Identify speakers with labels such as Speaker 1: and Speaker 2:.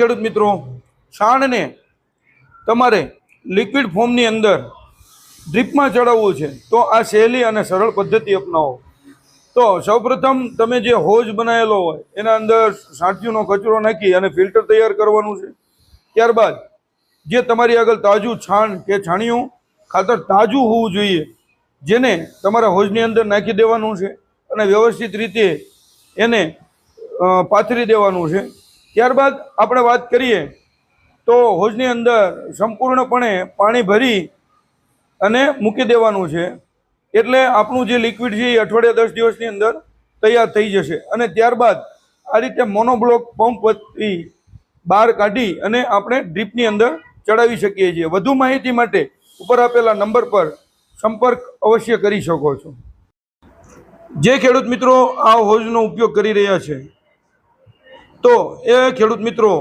Speaker 1: ખેડૂત મિત્રો છાણને તમારે લિક્વિડ ફોર્મની અંદર ડ્રીપમાં ચડાવવું છે, તો આ સહેલી અને સરળ પદ્ધતિ અપનાવો. તો સૌપ્રથમ તમે જે હોજ બનાવેલો હોય, એના અંદર સાંઠીનો કચરો નાખી અને ફિલ્ટર તૈયાર કરવાનું છે. ત્યારબાદ, જે તમારી આગળ તાજું છાણ કે છાણિયું ખાતર તાજું હોવું જોઈએ, જેને તમારા હોજની અંદર નાખી દેવાનું છે અને વ્યવસ્થિત રીતે એને પાથરી દેવાનું છે. ત્યારબાદ આપણે વાત કરીએ તો હોજની અંદર સંપૂર્ણપણે પાણી ભરી અને મૂકી દેવાનું છે. એટલે આપણું જે લિક્વિડ છે એ અઠવાડિયા દસ દિવસની અંદર તૈયાર થઈ જશે. અને ત્યારબાદ આ રીતે મોનોબ્લોક પંપથી બહાર કાઢી અને આપણે ડ્રીપની અંદર ચડાવી શકીએ છીએ. વધુ માહિતી માટે ઉપર આપેલા નંબર પર સંપર્ક અવશ્ય કરી શકો છો. જે ખેડૂત મિત્રો આ હોજનો ઉપયોગ કરી રહ્યા છે તો એ ખેડૂત મિત્રો